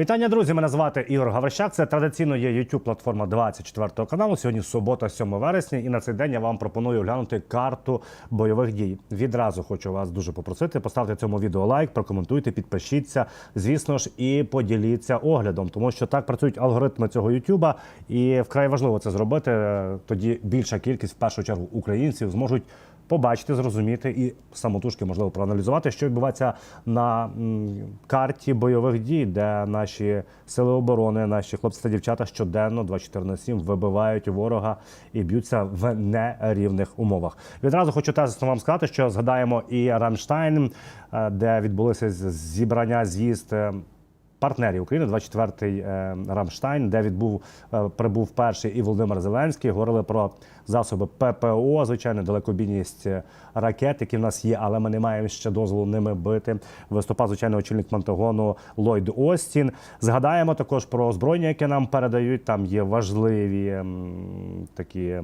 Вітання, друзі! Мене звати Ігор Гаврищак. Це традиційно є youtube платформа 24 каналу. Сьогодні субота, 7 вересня, і на цей день я вам пропоную оглянути карту бойових дій. Відразу хочу вас дуже попросити. Поставте цьому відео лайк, прокоментуйте, підпишіться, звісно ж, і поділіться оглядом, тому що так працюють алгоритми цього Ютуба, і вкрай важливо це зробити. Тоді більша кількість, в першу чергу, українців зможуть побачити, зрозуміти і самотужки можливо проаналізувати, що відбувається на карті бойових дій, де наші сили оборони, наші хлопці та дівчата щоденно 24 на 7 вибивають ворога і б'ються в нерівних умовах. Відразу хочу тезисно вам сказати, що згадаємо і Рамштайн, е, де відбулися зібрання з'їзд. Партнерів України, 24-й е, Рамштайн, де відбув е, прибув перший і Володимир Зеленський. Говорили про засоби ППО, звичайно, далекобійність е, ракет, які в нас є, але ми не маємо ще дозволу ними бити. Виступав звичайно очільник Пентагону Ллойд Остін. Згадаємо також про озброєння, яке нам передають. Там є важливі такі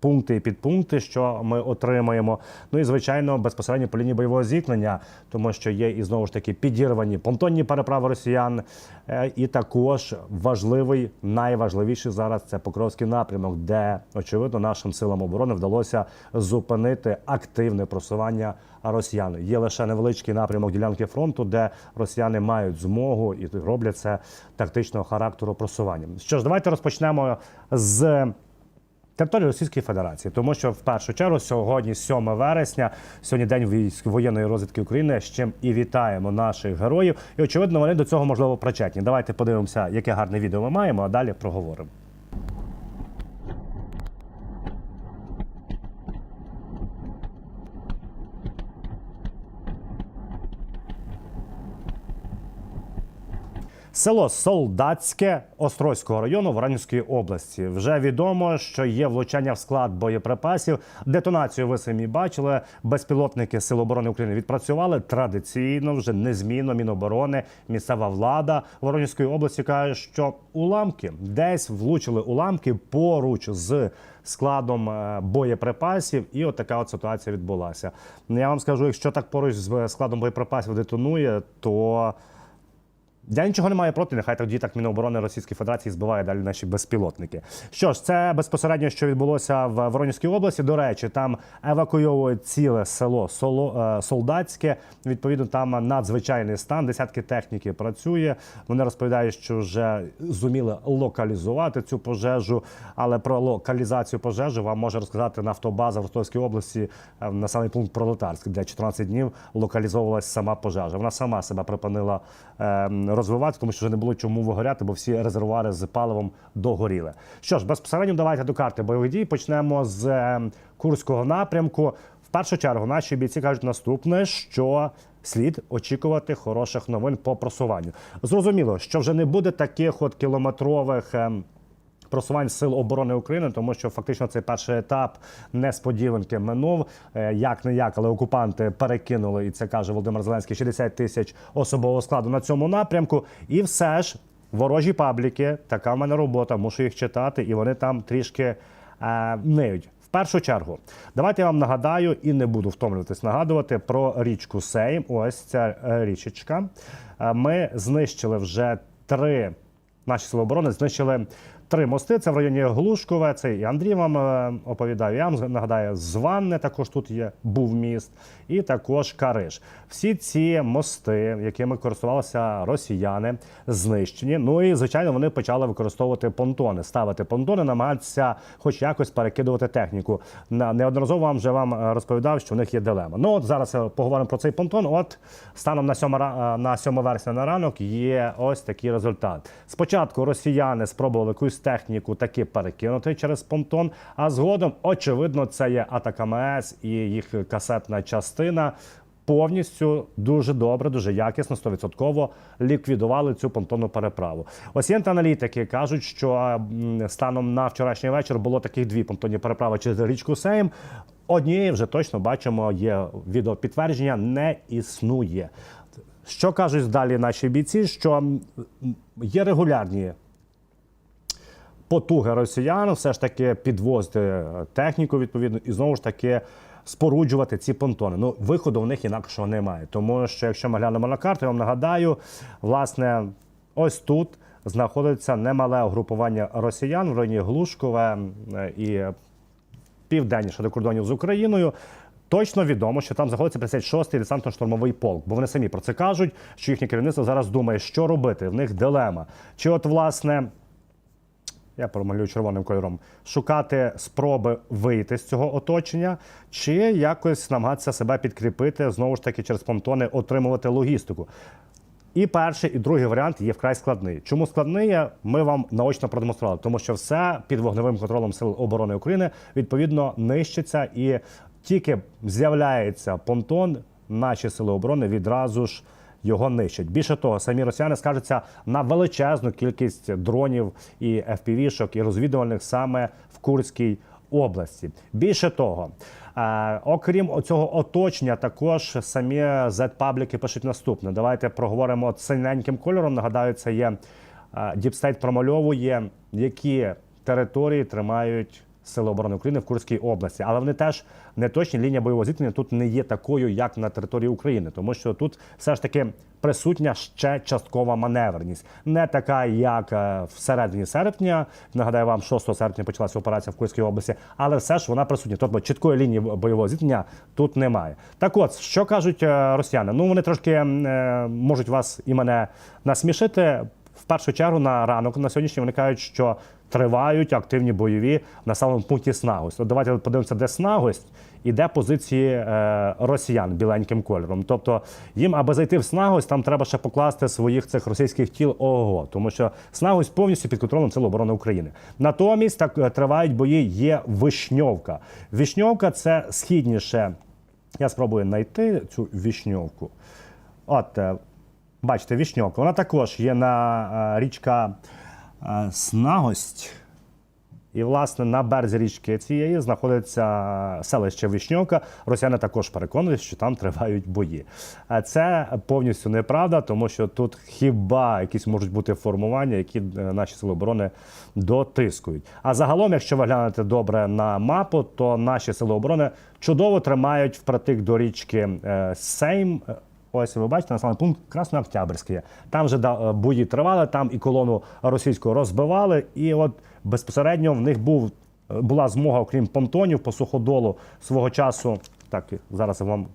пункти і підпункти, що ми отримаємо. Ну і звичайно, безпосередньо по лінії бойового зіткнення, тому що є і знову ж таки підірвані понтонні переправи росіян. Е, І також важливий, найважливіший зараз це Покровський напрямок, де очевидно нашим силам оборони вдалося зупинити активне просування росіян. Є лише невеличкий напрямок ділянки фронту, де росіяни мають змогу і роблять це тактичного характеру просування. Що ж, давайте розпочнемо з території Російської Федерації, тому що в першу чергу сьогодні, 7 вересня, сьогодні день воєнної розвідки України. З чим і вітаємо наших героїв. І очевидно, вони до цього можливо причетні. Давайте подивимося, яке гарне відео ми маємо, а далі проговоримо. Село Солдатське Острозького району Воронезької області. Вже відомо, що є влучання в склад боєприпасів. Детонацію ви самі бачили. Безпілотники Сил оборони України відпрацювали традиційно, вже незмінно Міноборони, місцева влада Воронезької області каже, що уламки десь влучили уламки поруч з складом е, боєприпасів, і от така от ситуація відбулася. Ну, Я вам скажу, якщо так поруч з складом боєприпасів детонує, то я нічого не маю проти, нехай тоді так Міноборони Російської Федерації збиває далі наші безпілотники. Що ж, це безпосередньо, що відбулося в Воронезькій області. До речі, там евакуйовують ціле село Соло, е, Солдатське. Відповідно, там надзвичайний стан. Десятки техніки працює. Вони розповідають, що вже зуміли локалізувати цю пожежу. Але про локалізацію пожежі вам може розказати нафтобаза в Ростовській області е, населений пункт Пролетарськ, де 14 днів локалізовувалася сама пожежа. Вона сама себе припинила е, розвивати, тому що вже не було чому вигоряти, бо всі резервуари з паливом догоріли. Що ж, безпосередньо давайте до карти бойових дій. Почнемо з е, Курського напрямку. В першу чергу наші бійці кажуть наступне, що слід очікувати хороших новин по просуванню. Зрозуміло, що вже не буде таких от кілометрових. Просувань сил оборони України, тому що фактично цей перший етап несподіванки минув. Е, Як не як, але окупанти перекинули, і це каже Володимир Зеленський, 60 тисяч особового складу на цьому напрямку. І все ж ворожі пабліки, така в мене робота, мушу їх читати, і вони там трішки е, ниють. В першу чергу, давайте я вам нагадаю і не буду втомлюватись нагадувати про річку Сейм. Ось ця е, річечка. Е, Ми знищили вже три наші сили оборони знищили три мости. Це в районі Глушкове. Це і Андрій вам е, оповідав. Я вам нагадаю, Званне також тут є, був міст, і також Кариш. Всі ці мости, якими користувалися росіяни, знищені. Ну і звичайно, вони почали використовувати понтони, ставити понтони, намагатися, хоч якось перекидувати техніку. Неодноразово вам вже вам е, розповідав, що в них є дилема. Ну от зараз е, поговоримо про цей понтон. От станом на 7, е, на 7 вересня на ранок є ось такий результат. Спочатку росіяни спробували якусь техніку таки перекинути через понтон, а згодом, очевидно, це є атака МС і їх касетна частина. Повністю дуже добре, дуже якісно, 100% ліквідували цю понтонну переправу. Ось аналітики кажуть, що станом на вчорашній вечір було таких дві понтонні переправи через річку Сейм. Однієї вже точно бачимо, є відеопідтвердження, не існує. Що кажуть далі наші бійці? Що є регулярні потуги росіян все ж таки підвозити е, техніку відповідно і знову ж таки споруджувати ці понтони. Ну виходу в них інакшого немає. Тому що якщо ми глянемо на карту, я вам нагадаю, власне. ось тут знаходиться немале угрупування росіян в районі Глушкове е, і південніше до кордонів з Україною. Точно відомо, що там знаходиться 56-й десантно-штурмовий полк, бо вони самі про це кажуть, що їхнє керівництво зараз думає, що робити. В них дилема. Чи от власне я промалюю червоним кольором, шукати спроби вийти з цього оточення, чи якось намагатися себе підкріпити, знову ж таки, через понтони отримувати логістику. І перший, і другий варіант є вкрай складний. Чому складний? Ми вам наочно продемонстрували, тому що все під вогневим контролем Сил оборони України відповідно нищиться, і тільки з'являється понтон, наші сили оборони відразу ж його нищать. Більше того, самі росіяни скажуться на величезну кількість дронів і FPV-шок, і розвідувальних саме в Курській області. Більше того, е, окрім цього оточення, також самі Z-пабліки пишуть наступне. Давайте проговоримо синеньким кольором. Нагадаю, це є е, Діпстейт промальовує, які території тримають. Сили оборони України в Курській області, але вони теж не точні. Лінія бойового зіткнення тут не є такою, як на території України, тому що тут все ж таки присутня ще часткова маневреність, не така, як е, всередині серпня. Нагадаю вам, 6 серпня почалася операція в Курській області, але все ж вона присутня. Тобто чіткої лінії бойового зіткнення тут немає. Так, от що кажуть е, росіяни? Ну вони трошки е, можуть вас і мене насмішити. В першу чергу на ранок на сьогоднішній вони кажуть, що тривають активні бойові в населеному пункті Снагость. От давайте подивимося, де Снагость і де позиції е, росіян біленьким кольором. Тобто їм, аби зайти в Снагость, там треба ще покласти своїх цих російських тіл ООО, тому що Снагость повністю під контролем Сил оборони України. Натомість так е, тривають бої. Є Вишньовка. Вишньовка це східніше. Я спробую знайти цю вішньовку. От, е, бачите, вішньовка. Вона також є на річка Снагость. І, власне, на березі річки цієї знаходиться селище Вишньовка. Росіяни також переконують, що там тривають бої. Е, Це повністю неправда, тому що тут хіба якісь можуть бути формування, які е, наші сили оборони дотискують. А загалом, якщо ви глянете добре на мапу, то наші сили оборони чудово тримають впритик до річки е, Сейм. Ось ви бачите, населений пункт Краснооктябрьський. є. Там вже да, е, бої тривали, там і колону російську розбивали. І от безпосередньо в них був е, була змога, окрім понтонів, по суходолу свого часу. Так, зараз я вам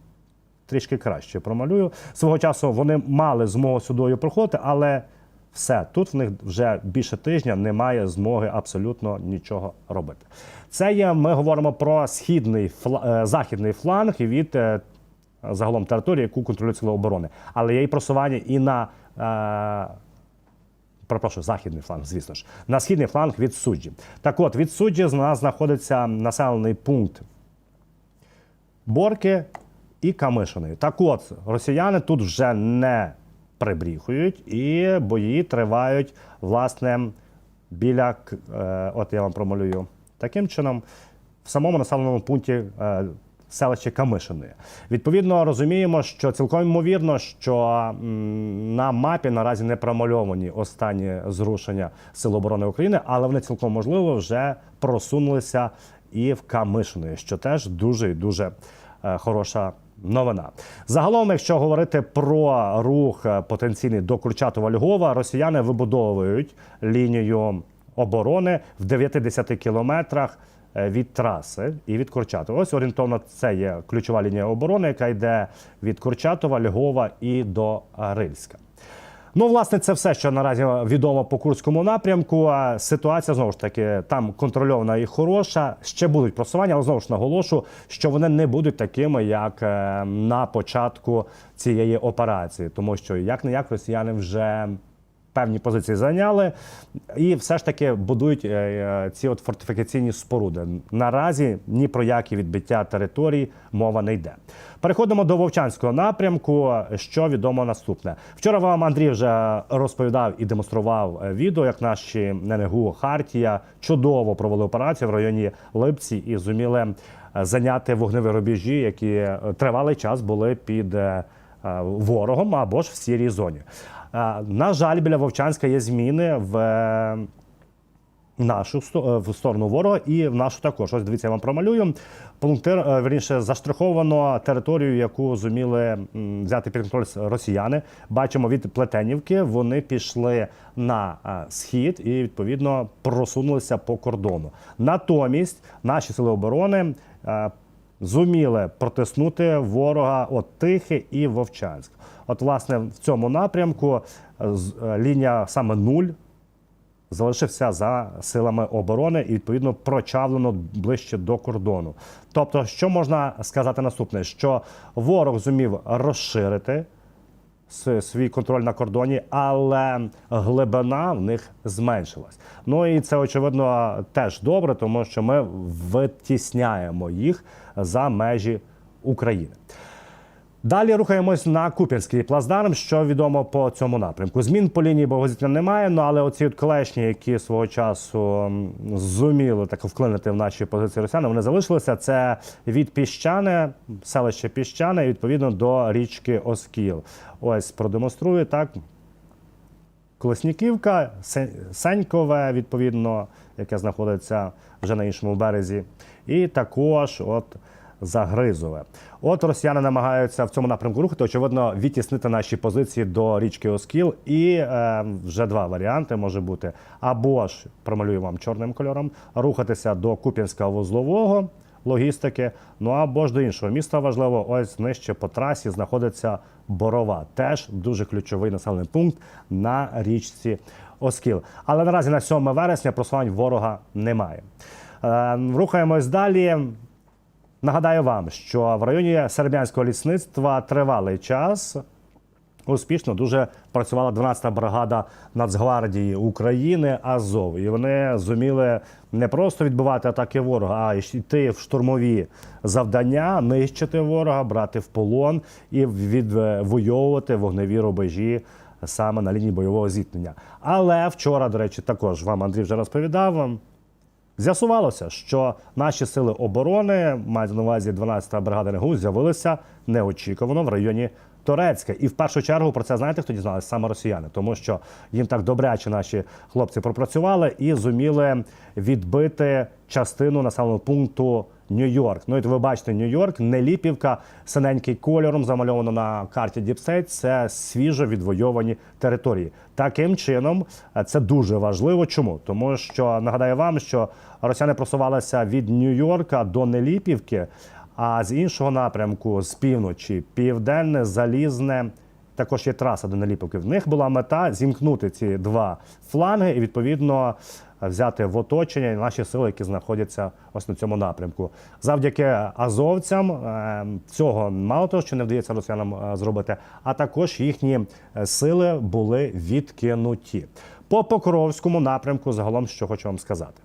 трішки краще промалюю. Свого часу вони мали змогу сюдою проходити, але все тут в них вже більше тижня немає змоги абсолютно нічого робити. Це є. Ми говоримо про східний е, західний фланг від е, загалом території, яку контролюють сили оборони. Але є і просування і на. Е, Перепрошую, західний фланг, звісно ж, на східний фланг від суджі. Так от, від суджі з нас знаходиться населений пункт Борки і Камишиної. Так от, росіяни тут вже не прибріхують, і бої тривають, власне, біля, е, от я вам промалюю таким чином, в самому населеному пункті селище Камишини. Відповідно, розуміємо, що цілком ймовірно, що на мапі наразі не промальовані останні зрушення Сил оборони України, але вони цілком можливо вже просунулися і в Камишини, що теж дуже і дуже е, хороша. Новина загалом, якщо говорити про рух е, потенційний до Курчатова Львова, росіяни вибудовують лінію оборони в 9-10 кілометрах від траси і від Курчатова. Ось орієнтовно це є ключова лінія оборони, яка йде від Курчатова, Львова і до е, Рильська. Ну, власне, це все, що наразі відомо по курському напрямку. А Ситуація знову ж таки там контрольована і хороша. Ще будуть просування, але знову ж наголошу, що вони не будуть такими, як е, на початку цієї операції, тому що як не як росіяни вже. Певні позиції зайняли, і все ж таки будують е, е, ці от фортифікаційні споруди. Наразі ні про які відбиття територій мова не йде. Переходимо до Вовчанського напрямку. Що відомо наступне. Вчора вам Андрій вже розповідав і демонстрував е, відео, як наші ННГУ Хартія чудово провели операцію в районі Липці і зуміли зайняти вогневі рубежі, які тривалий час були під ворогом або ж в сірій зоні. На жаль, біля Вовчанська є зміни в е, нашу е, в сторону ворога і в нашу також. Ось дивіться, я вам промалюю. Пунктир, е, вірніше, заштриховано територію, яку зуміли взяти під контроль росіяни. Бачимо від Плетенівки. Вони пішли на схід і відповідно просунулися по кордону. Натомість наші сили оборони. Зуміли протиснути ворога от Тихе і Вовчанськ. От, власне, в цьому напрямку е, е, лінія саме нуль залишився за силами оборони і відповідно прочавлено ближче до кордону. Тобто, що можна сказати наступне? Що ворог зумів розширити свій контроль на кордоні, але глибина в них зменшилась. Ну і це очевидно теж добре, тому що ми витісняємо їх за межі України. Далі рухаємось на Куп'янський плацдарм. Що відомо по цьому напрямку? Змін по лінії Богозітля немає. Ну але оці от клешні, які свого часу зуміли так вклинити в наші позиції росіяни, вони залишилися. Це від піщане, селище Піщане, і відповідно до річки Оскіл. Ось продемонструю так. Колесніківка, Сенькове, відповідно, яке знаходиться вже на іншому березі, і також от Загризове. От росіяни намагаються в цьому напрямку рухати, очевидно, відтіснити наші позиції до річки Оскіл. І е, вже два варіанти може бути: або ж промалюю вам чорним кольором, рухатися до Куп'янська вузлового логістики. Ну або ж до іншого міста важливо, ось нижче по трасі знаходиться Борова. Теж дуже ключовий населений пункт на річці Оскіл. Але наразі на 7 вересня просувань ворога немає. Е, рухаємось далі. Нагадаю вам, що в районі сербянського лісництва тривалий час успішно дуже працювала 12-та бригада Нацгвардії України Азов. І вони зуміли не просто відбивати атаки ворога, а й йти в штурмові завдання, нищити ворога, брати в полон і відвоювати вогневі рубежі саме на лінії бойового зіткнення. Але вчора, до речі, також вам Андрій вже розповідав. З'ясувалося, що наші сили оборони, мається на увазі 12-та бригада НГУ, з'явилися неочікувано в районі Торецька. І в першу чергу про це знаєте, хто дізналися? Саме росіяни, тому що їм так добряче наші хлопці пропрацювали і зуміли відбити частину населеного пункту Нью-Йорк. Ну і ви бачите, Нью-Йорк, Неліпівка, синенький кольором замальовано на карті Діпсейт. Це свіжо відвойовані території. Таким чином, це дуже важливо. Чому? Тому що нагадаю вам, що росіяни просувалися від Нью-Йорка до Неліпівки, а з іншого напрямку, з півночі, південне, залізне. Також є траса до Неліпівки. В них була мета зімкнути ці два фланги і відповідно взяти в оточення наші сили, які знаходяться ось на цьому напрямку. Завдяки азовцям е, цього мало того, що не вдається росіянам е, зробити, а також їхні е, сили були відкинуті. По Покровському напрямку загалом, що хочу вам сказати.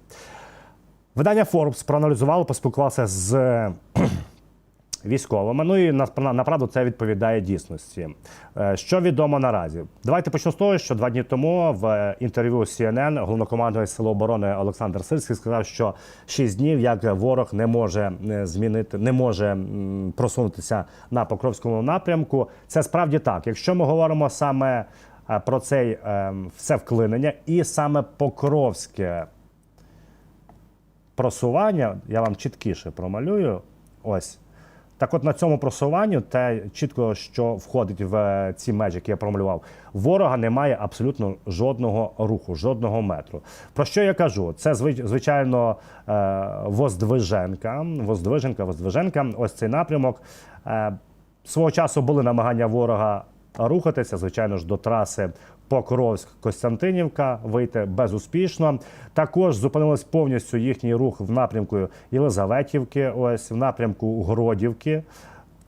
Видання Forbes проаналізувало, поспілкувалося з військовими. Ну і направду це відповідає дійсності. Е, Що відомо наразі? Давайте почну з того, що два дні тому в інтерв'ю CNN головнокомандувач Сил оборони Олександр Сирський сказав, що шість днів як ворог не може е, змінити, не може просунутися на Покровському напрямку. Це справді так. Якщо ми говоримо саме е, про цей все вклинення, і саме Покровське просування, я вам чіткіше промалюю. Ось. Так от на цьому просуванню, те чітко, що входить в е, ці межі, які я промалював, ворога немає абсолютно жодного руху, жодного метру. Про що я кажу? Це звичайно е, Воздвиженка. Воздвиженка, Воздвиженка. Ось цей напрямок. Е, Свого часу були намагання ворога рухатися, звичайно ж, до траси Покровськ-Костянтинівка вийти безуспішно. Також зупинилось повністю їхній рух в напрямку Єлизаветівки, ось в напрямку Гродівки.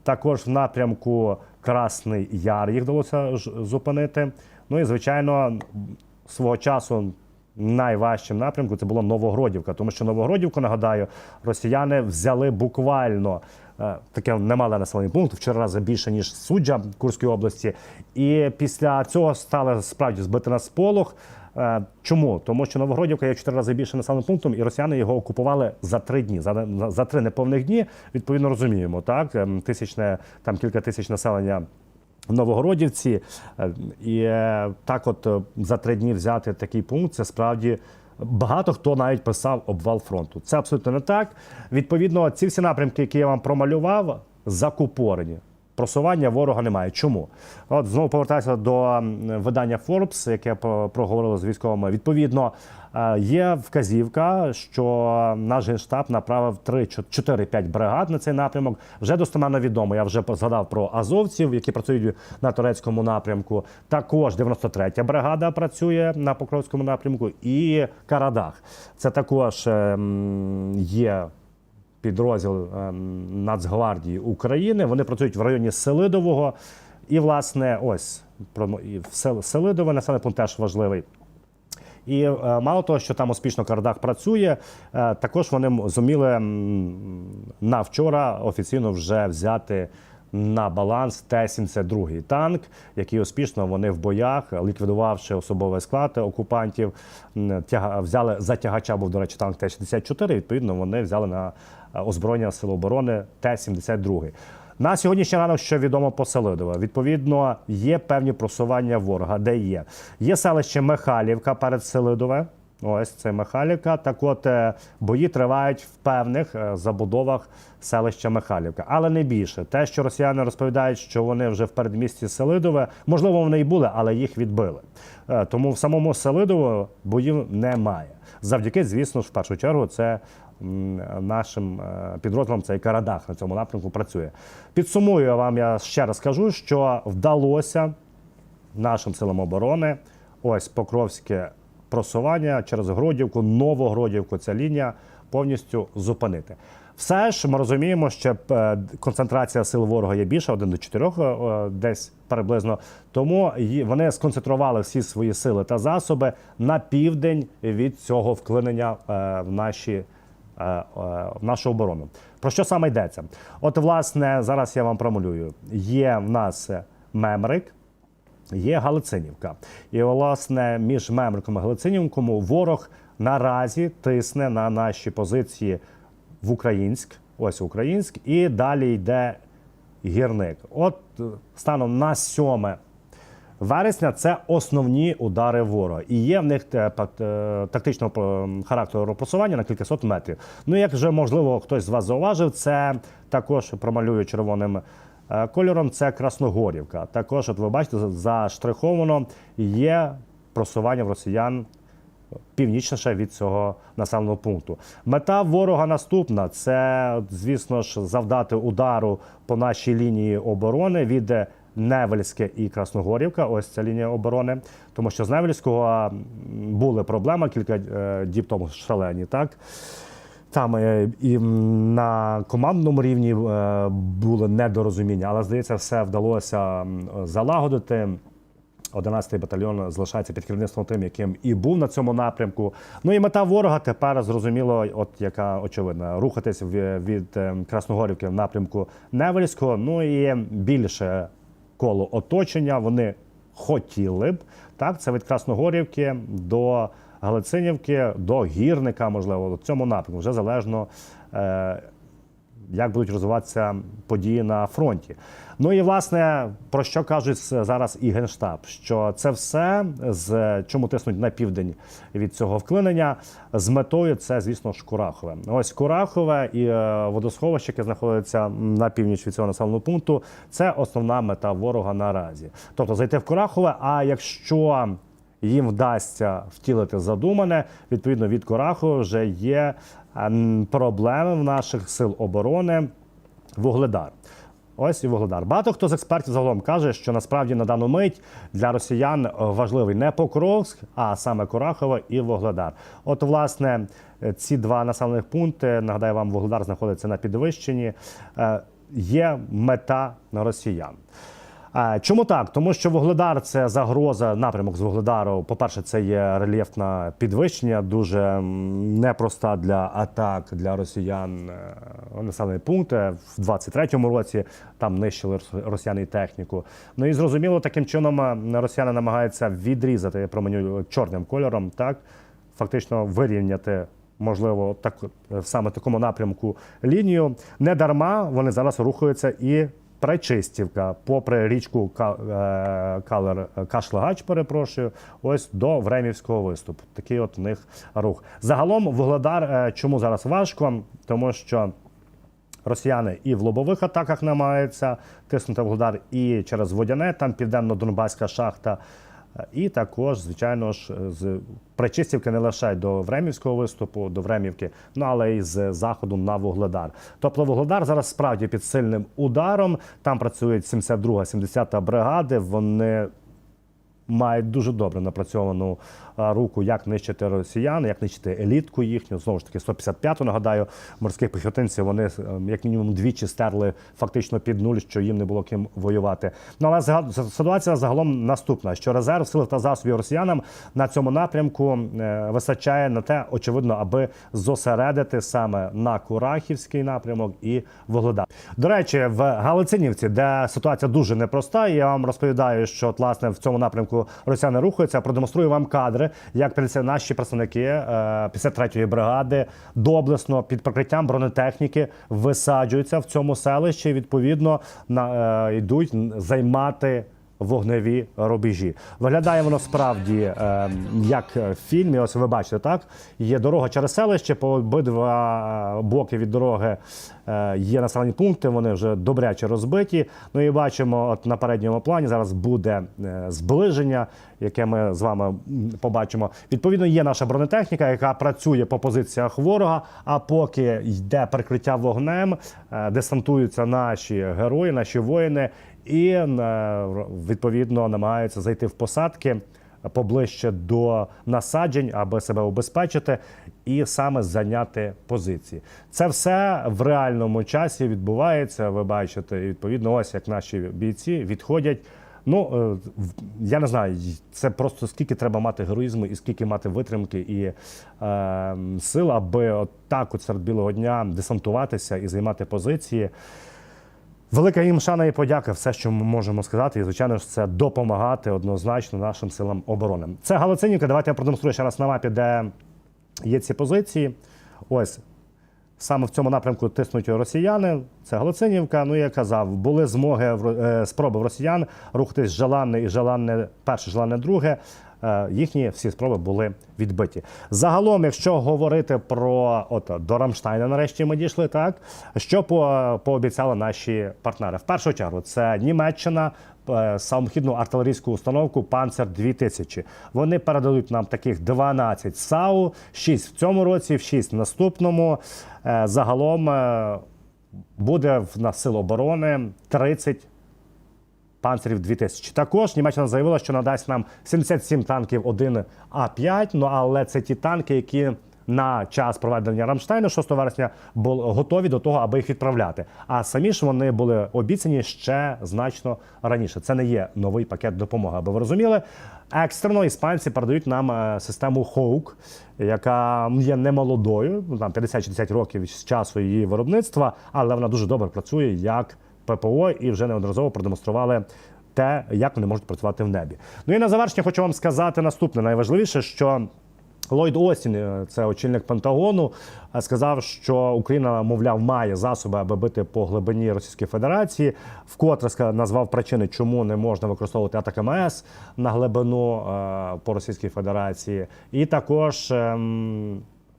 Також в напрямку Красний Яр їх вдалося зупинити. Ну і звичайно, свого часу найважчим напрямку це було Новогродівка, тому що Новогродівку, нагадаю, росіяни взяли буквально. Е, Таке немале населений пункт, в чотири рази більше ніж суджа Курської області. І після цього стали справді збити на сполох. Е, Чому? Тому що Новогродівка є чотири рази більше населеним пунктом, і росіяни його окупували за три дні. За, за три неповних дні, відповідно, розуміємо, так? Ем, Тисячне, там кілька тисяч населення Новогородівці. Е, І е, так, от е, за три дні взяти такий пункт, це справді Багато хто навіть писав обвал фронту. Це абсолютно не так. Відповідно, ці всі напрямки, які я вам промалював, закупорені. Просування ворога немає. Чому? От знову повертаюся до видання Forbes, яке проговорило з військовими. Відповідно, е, є вказівка, що наш генштаб направив 3-4-5 бригад на цей напрямок. Вже достеменно відомо. Я вже згадав про азовців, які працюють на турецькому напрямку. Також 93-я бригада працює на Покровському напрямку, і Карадах. Це також е, є підрозділ ем, Нацгвардії України. Вони працюють в районі Селидового. І, власне, ось Селидове населений пункт теж важливий. І е, мало того, що там успішно Кардах працює, е, також вони зуміли на вчора офіційно вже взяти на баланс Т-72 танк, який успішно вони в боях, ліквідувавши особовий склад окупантів, взяли за тягача, був, до речі, танк Т-64, відповідно, вони взяли на озброєння Сил оборони Т-72. На сьогоднішній ранок, що відомо по Селидове, відповідно, є певні просування ворога, де є. Є селище Михайлівка перед Селидове. Ось це Михайлівка. Так от е, бої тривають в певних е, забудовах селища Михайлівка. Але не більше. Те, що росіяни розповідають, що вони вже в передмісті Селидове, можливо, вони і були, але їх відбили. Е, Тому в самому Селидово боїв немає. Завдяки, звісно ж, в першу чергу, це нашим е, підрозділом цей Карадах на цьому напрямку працює. Підсумую вам, я ще раз скажу, що вдалося нашим силам оборони ось Покровське просування через Гродівку, Новогродівку, ця лінія повністю зупинити. Все ж ми розуміємо, що е, концентрація сил ворога є більша, один до чотирьох е, десь приблизно. Тому вони сконцентрували всі свої сили та засоби на південь від цього вклинення в наші в нашу оборону. Про що саме йдеться? От, власне, зараз я вам промалюю. Є в нас мемрик, є Галицинівка. І, власне, між Мемриком і Галицинівком ворог наразі тисне на наші позиції в Українськ, ось Українськ, і далі йде гірник. От е, станом на 7 вересня це основні удари ворога. І є в них е, е, тактичного характеру просування на кількасот метрів. Ну, як вже можливо хтось з вас зауважив, це також промалюю червоним е, кольором. Це Красногорівка. Також, от ви бачите, заштриховано є просування в росіян північніше від цього населеного пункту. Мета ворога наступна: це, звісно ж, завдати удару по нашій лінії оборони від Невельське і Красногорівка. Ось ця лінія оборони. Тому що з Невельського були проблеми кілька е, діб тому шалені, так. Там е, і на командному рівні е, були недорозуміння, але здається, все вдалося залагодити. 11-й батальйон залишається під керівництвом тим, яким і був на цьому напрямку. Ну і мета ворога тепер зрозуміло, от яка очевидна, рухатись від е, Красногорівки в напрямку Невельського. Ну і більше коло оточення вони хотіли б. Так, це від Красногорівки до Галицинівки, до гірника, можливо, в цьому напрямку вже залежно. Як будуть розвиватися події на фронті. Ну і власне про що кажуть зараз і генштаб? Що це все з чому тиснуть на південь від цього вклинення з метою це, звісно ж, Курахове. Ось Курахове і е, водосховище, яке знаходиться на північ від цього населеного пункту. Це основна мета ворога наразі. Тобто зайти в Курахове. А якщо їм вдасться втілити задумане. Відповідно від Кораху вже є проблеми в наших сил оборони. Вугледар. Ось і Вугледар. Багато хто з експертів загалом каже, що насправді на дану мить для росіян важливий не Покровськ, а саме Корахово і Вугледар. От, власне, ці два населених пункти, нагадаю вам, Вугледар знаходиться на підвищенні. е, Є мета на росіян. Е, Чому так? Тому що Вугледар це загроза, напрямок з Вугледару. По-перше, це є рельєфне підвищення, дуже непроста для атак для росіян е, населені пункти. В 23-му році там нищили росіяни техніку. Ну і зрозуміло, таким чином е, росіяни намагаються відрізати променю чорним кольором, так фактично вирівняти. Можливо, так е, саме такому напрямку лінію. Не дарма вони зараз рухаються і Пречистівка, попри річку е, Калер Кашлагач, перепрошую, ось до Времівського виступу. Такий от у них рух. Загалом Вугледар, е, чому зараз важко? Тому що Росіяни і в лобових атаках намагаються тиснути Вугледар, і через водяне, там південно-донбаська шахта. І також, звичайно ж, з Причистівки не лише до Времівського виступу, до Времівки, ну але й з заходу на Вугледар. Тобто Вугледар зараз справді під сильним ударом. Там працюють 72 70 бригади. Вони мають дуже добре напрацьовану руку, як нищити росіян, як нищити елітку їхню. Знову ж таки, 155-ту, нагадаю, морських піхотинців вони е, як мінімум двічі стерли фактично під нуль, що їм не було ким воювати. Ну але ситуація загалом наступна: що резерв сил та засобів росіянам на цьому напрямку е, вистачає на те, очевидно, аби зосередити саме на Курахівський напрямок і Вугледар. До речі, в Галицинівці, де ситуація дуже непроста, я вам розповідаю, що власне в цьому напрямку росіяни рухаються. Продемонструю вам кадри, як працюють наші представники е, 53-ї бригади доблесно під прикриттям бронетехніки висаджуються в цьому селищі. Відповідно, на е, йдуть займати. Вогневі рубежі виглядає воно справді е, як в фільмі. Ось ви бачите, так є дорога через селище. По обидва е, боки від дороги е, є населені пункти. Вони вже добряче розбиті. Ну і бачимо, от на передньому плані зараз буде е, зближення, яке ми з вами побачимо. Відповідно, є наша бронетехніка, яка працює по позиціях ворога. А поки йде прикриття вогнем, десантуються наші герої, наші воїни, і відповідно намагаються зайти в посадки поближче до насаджень, аби себе убезпечити і саме зайняти позиції. Це все в реальному часі відбувається. Ви бачите, і відповідно, ось як наші бійці відходять. Ну е, я не знаю, це просто скільки треба мати героїзму і скільки мати витримки і е, сил, аби от так от серед білого дня десантуватися і займати позиції. Велика їм шана і подяка, все, що ми можемо сказати, і звичайно ж це допомагати однозначно нашим силам оборони. Це Галицинівка. Давайте я продемонструю ще раз на мапі, де є ці позиції. Ось саме в цьому напрямку тиснуть росіяни. Це Галицинівка. Ну я казав, були змоги е, спроби в росіян рухатись желанне і желанне перше, желанне друге. Е, Їхні всі спроби були відбиті. Загалом, якщо говорити про от до Рамштайна, нарешті ми дійшли, так що по, пообіцяли наші партнери? В першу чергу це Німеччина. е, Самохідну артилерійську установку Панцер 2000. Вони передадуть нам таких 12 САУ, 6 в цьому році, 6 в наступному. Е, Загалом буде в нас сил оборони 30 панцерів 2000. Також Німеччина заявила, що надасть нам 77 танків 1 А5. Ну але це ті танки, які на час проведення Рамштайну 6 вересня були готові до того, аби їх відправляти. А самі ж вони були обіцяні ще значно раніше. Це не є новий пакет допомоги. Аби ви розуміли, екстрено іспанці передають нам е, систему Хоук, яка є немолодою, ну, там 50-60 років з часу її виробництва, але вона дуже добре працює як ППО і вже неодноразово продемонстрували те, як вони можуть працювати в небі. Ну і на завершення хочу вам сказати наступне. Найважливіше, що Ллойд Остін, е, це очільник Пентагону, е, сказав, що Україна, мовляв, має засоби, аби бити по глибині Російської Федерації. Вкотре назвав причини, чому не можна використовувати АТКМС на глибину е, по Російській Федерації. І також.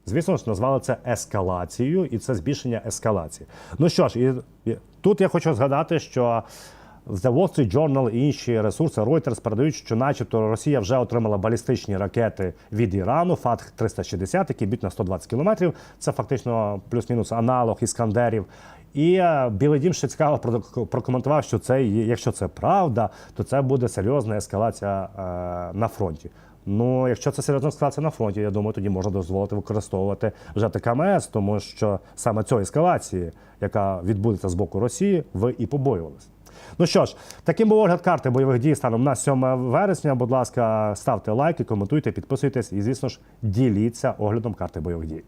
Звісно ж, назвали це ескалацією, і це збільшення ескалації. Ну що ж, і, тут я хочу згадати, що The Wall Street Journal і інші ресурси Reuters передають, що, начебто, Росія вже отримала балістичні ракети від Ірану, фатх 360 які б'ють на 120 кілометрів. Це фактично плюс-мінус аналог іскандерів. І е, Білий Дім ще цікаво прокоментував, що це якщо це правда, то це буде серйозна ескалація е, на фронті. Ну, якщо це серйозна ескалація на фронті, я думаю, тоді можна дозволити використовувати вже ТКМС, тому що саме цієї ескалації, яка відбудеться з боку Росії, ви і побоювалися. Ну що ж, таким був огляд карти бойових дій станом на 7 вересня. Будь ласка, ставте лайки, коментуйте, підписуйтесь і, звісно ж, діліться оглядом карти бойових дій.